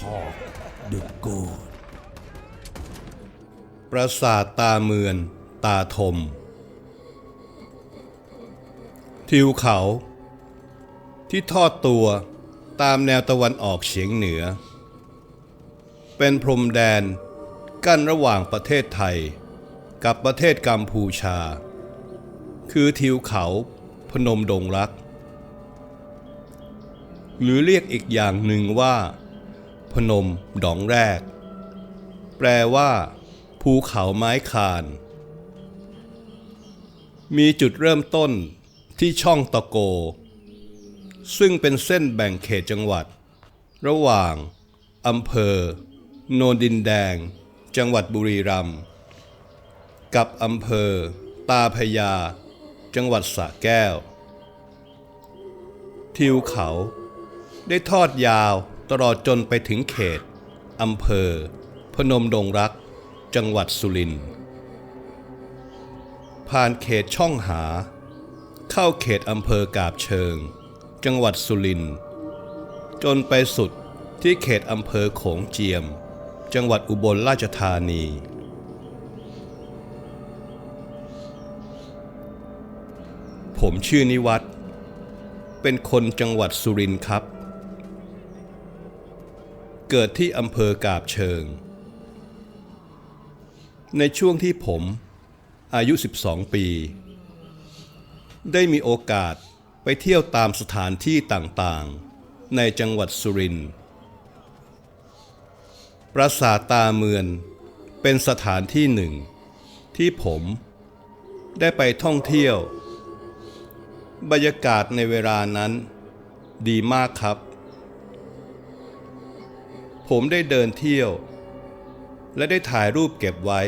Talk the Good ปราสาทตาเมือน ตาทม ทิวเขา ที่ทอดตัวตามแนวตะวันออกเฉียงเหนือ เป็นพรมแดนกั้นระหว่างประเทศไทย กับประเทศกัมพูชา คือทิวเขาพนมดงรัก หรือเรียกอีกอย่างหนึ่งว่า พนมดองแรก แปลว่า ภูเขาไม้คาน มีจุดเริ่มต้นที่ช่องตะโก ซึ่งเป็นเส้นแบ่งเขตจังหวัด ระหว่างอำเภอ โนนดินแดง จังหวัดบุรีรัมย์กับอำเภอ ตาพยา จังหวัดสระแก้ว ทิวเขาได้ทอดยาว ตลอดจนไปถึงเขต อำเภอ พนมดงรัก จังหวัดสุรินทร์ผ่านเขตช่องหา เข้าเขตอำเภอกาบเชิง จังหวัดสุรินทร์จนไปสุดที่เขตอำเภอโขงเจียม จังหวัดอุบลราชธานี ผมชื่อนิวัฒน์เป็นคนจังหวัดสุรินทร์ครับ เกิดที่อำเภอกาบเชิง ในช่วงที่ผมอายุ 12 ปี ได้มีโอกาสไปเที่ยวตามสถานที่ต่างๆ ในจังหวัดสุรินทร์ ปราสาทตาเมือนเป็นสถานที่หนึ่ง ที่ผมได้ไปท่องเที่ยว บรรยากาศในเวลานั้นดีมากครับ ผมได้เดินเที่ยว และได้ถ่ายรูปเก็บไว้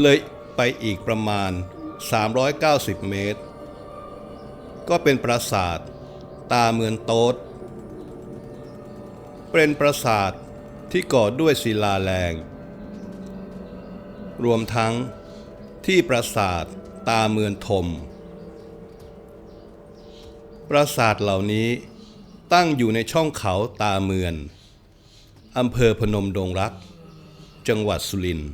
เลยไปอีกประมาณ 390 เมตร ก็เป็นปราสาทตาเมือนโต๊ดเป็นปราสาทที่ก่อด้วยศิลาแรง รวมทั้งที่ปราสาทตาเมือนทม ปราสาทเหล่านี้ ตั้งอยู่ในช่องเขาตาเมือนอำเภอพนมดงรัก จังหวัดสุรินทร์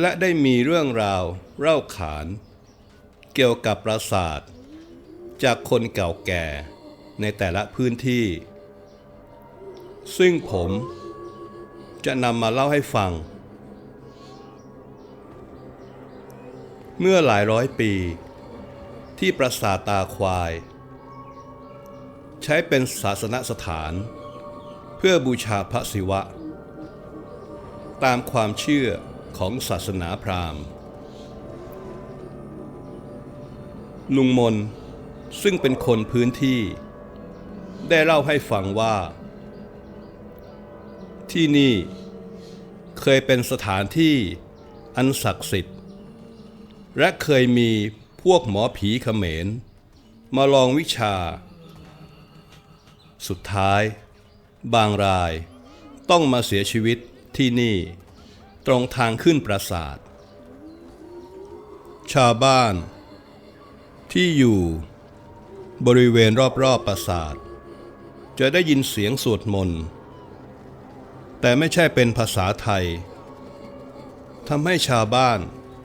และได้มีเรื่องราวเล่าขาน เกี่ยวกับปราสาท จากคนเก่าแก่ในแต่ละพื้นที่ ซึ่งผมจะนำมาเล่าให้ฟัง เมื่อหลายร้อยปี ที่ปราสาทตาควาย ใช้เป็นศาสนสถาน เพื่อบูชาพระศิวะ ตามความเชื่อของศาสนาพราหมณ์ลุงมนซึ่งเป็นคนพื้นที่ ได้เล่าให้ฟังว่า ที่นี่เคยเป็นสถานที่อันศักดิ์สิทธิ์ และเคยมีพวกหมอผีเขมร มาลองวิชา สุดท้าย บางรายต้องมาเสียชีวิตที่นี่ ตรงทางขึ้นปราสาท ชาวบ้าน ที่อยู่ บริเวณรอบๆปราสาท จะได้ยินเสียงสวดมนต์ แต่ไม่ใช่เป็นภาษาไทยทำให้ชาวบ้าน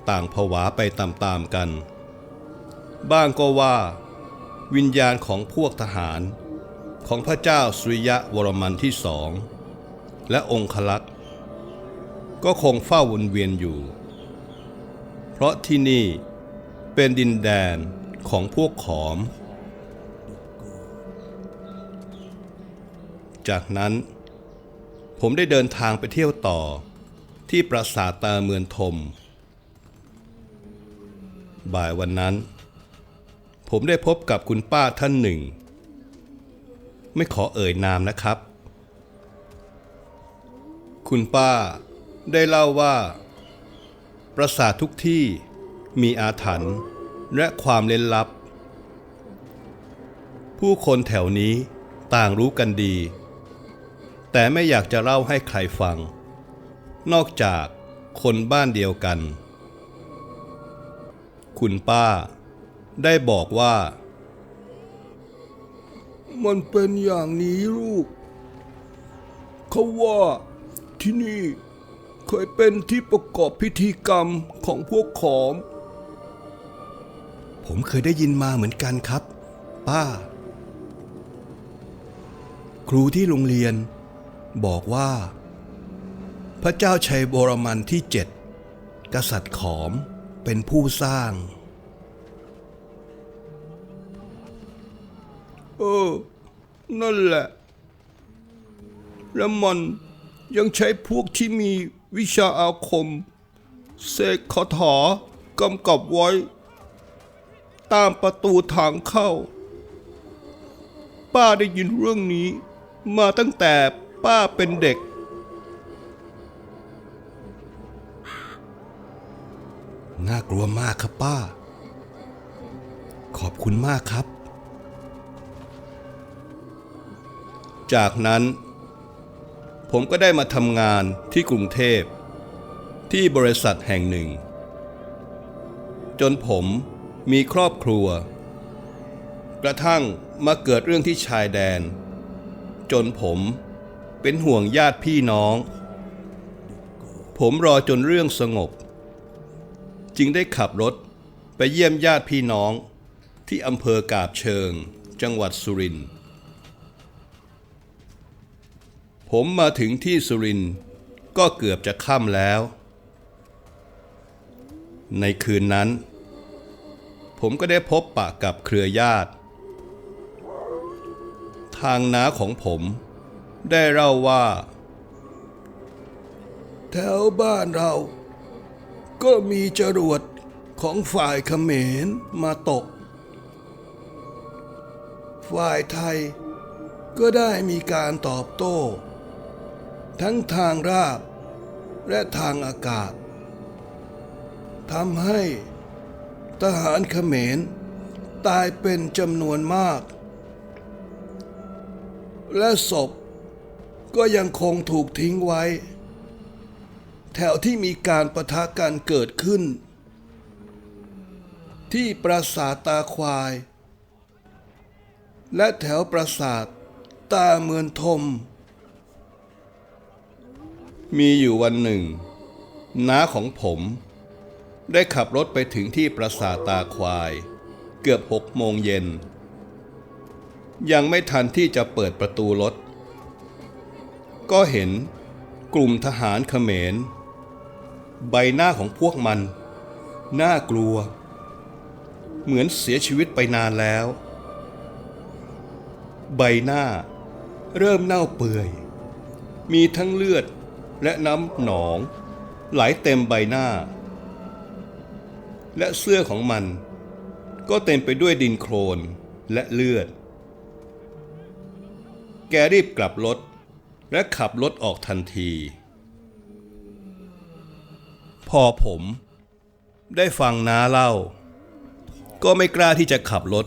ต่างผวาไปตามๆกัน บ้างก็ว่า วิญญาณของพวกทหาร ของพระเจ้าสุริยะวรมันที่สอง และองคลักษ์ก็คงเฝ้าวนเวียนอยู่ เพราะที่นี่เป็นดินแดนของพวกขอม จากนั้นผมได้เดินทางไปเที่ยวต่อที่ปราสาทตาเมือนทม บ่ายวันนั้น ผมได้พบกับคุณป้าท่านหนึ่ง ไม่ขอเอ่ยนามนะครับ คุณป้าได้เล่าว่า ปราสาททุกที่มีอาถรรพ์และความเล้นลับ ผู้คนแถวนี้ต่างรู้กันดี แต่ไม่อยากจะเล่าให้ใครฟัง นอกจากคนบ้านเดียวกัน คุณป้าได้บอกว่า มันเป็นอย่างนี้ลูก เขาว่าที่นี่เคยเป็นที่ประกอบพิธีกรรมของพวกขอม ผมเคยได้ยินมาเหมือนกันครับ ป้า ครูที่โรงเรียน บอกว่า พระเจ้าชัยบรมันที่เจ็ดกษัตริย์ขอมเป็นผู้สร้าง เออ นั่นแหละ แล้วมันยังใช้พวกที่มีวิชาอาคม เสกคาถากำกับไว้ ตามประตูทางเข้า ป้าได้ยินเรื่องนี้ มาตั้งแต่ป้าเป็นเด็ก น่ากลัวมากครับป้า ขอบคุณมากครับ จากนั้น ผมก็ได้มาทำงานที่กรุงเทพ ที่บริษัทแห่งหนึ่ง จนผมมีครอบครัว กระทั่งมาเกิดเรื่องที่ชายแดน จนผมเป็นห่วงญาติพี่น้อง ผมรอจนเรื่องสงบ จึงได้ขับรถไปเยี่ยมญาติพี่น้องที่อำเภอกาบเชิง จังหวัดสุรินทร์ ผมมาถึงที่สุรินทร์ก็เกือบจะค่ำแล้ว ในคืนนั้น ผมก็ได้พบปะกับเครือญาติ ทางน้าของผมได้เล่าว่า แถวบ้านเรา ก็มีจรวดของฝ่ายเขมรมาตก ฝ่ายไทยก็ได้มีการตอบโต้ ทั้งทางราบ และทางอากาศทำให้ทหารเขมร ตายเป็นจำนวนมาก และศพก็ยังคงถูกทิ้งไว้ แถวที่มีการประทะกันเกิดขึ้น ที่ปราสาทตาควาย และแถวปราสาทตาเมือนทม มีอยู่วันหนึ่ง น้าของผม ได้ขับรถไปถึงที่ปราสาทตาควาย เกือบหกโมงเย็น ยังไม่ทันที่จะเปิดประตูรถ ก็เห็นกลุ่มทหารเขมร ใบหน้าของพวกมัน น่ากลัว เหมือนเสียชีวิตไปนานแล้ว ใบหน้าเริ่มเน่าเปื่อย มีทั้งเลือด และน้ำหนอง ไหลเต็มใบหน้า และเสื้อของมัน ก็เต็มไปด้วยดินโคลนและเลือด แกรีบกลับรถ และขับรถออกทันที พอผมได้ฟังน้าเล่า ก็ไม่กล้าที่จะขับรถ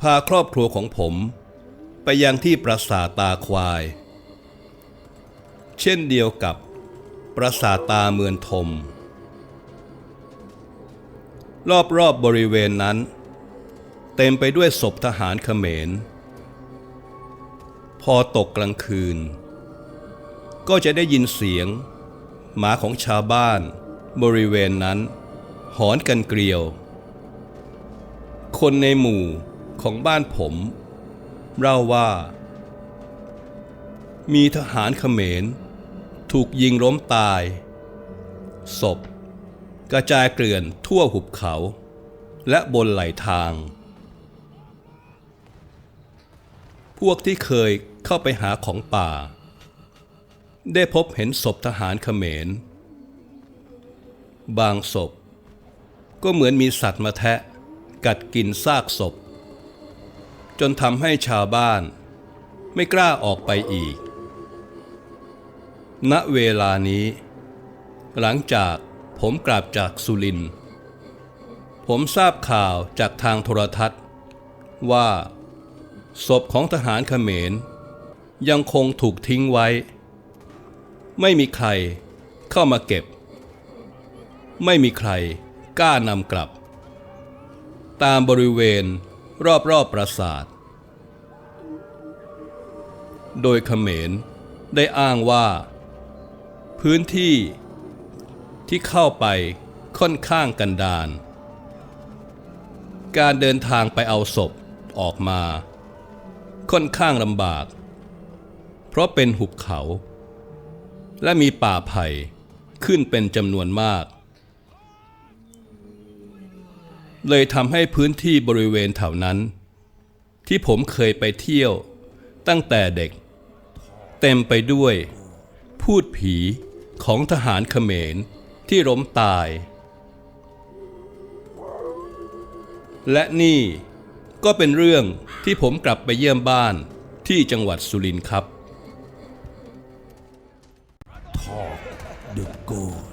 พาครอบครัวของผม ไปยังที่ปราสาทตาควาย เช่นเดียวกับปราสาทตาเมือนทม รอบๆบบริเวณนั้น เต็มไปด้วยศพทหารเขมร พอตกกลางคืน ก็จะได้ยินเสียง หมาของชาวบ้านบริเวณนั้น หอนกันเกลียว คนในหมู่ของบ้านผม เล่าว่า มีทหารเขมร ถูกยิงล้มตาย ศพ กระจายเกลื่อนทั่วหุบเขา และบนไหลทาง พวกที่เคยเข้าไปหาของป่า ได้พบเห็นศพทหารเขมร บางศพ ก็เหมือนมีสัตว์มาแทะกัดกินซากศพ จนทำให้ชาวบ้านไม่กล้าออกไปอีก ณเวลานี้ หลังจากผมกลับจากสุริน ผมทราบข่าวจากทางโทรทัศน์ ว่าศพของทหารเขมร ยังคงถูกทิ้งไว้ ไม่มีใครเข้ามาเก็บ ไม่มีใครกล้านำกลับ ตามบริเวณรอบๆปราสาท โดยเขมรได้อ้างว่า พื้นที่ที่เข้าไปค่อนข้างกันดารการเดินทางไปเอาศพออกมา ค่อนข้างลำบาก เพราะเป็นหุบเขา และมีป่าไผ่ขึ้นเป็นจำนวนมาก เลยทำให้พื้นที่บริเวณแถวนั้น ที่ผมเคยไปเที่ยวตั้งแต่เด็ก เต็มไปด้วย พูดผีของทหารเขมรที่ล้มตาย และนี่ก็เป็นเรื่องที่ผมกลับไปเยี่ยมบ้านที่จังหวัดสุรินทร์ครับ Talk the Gold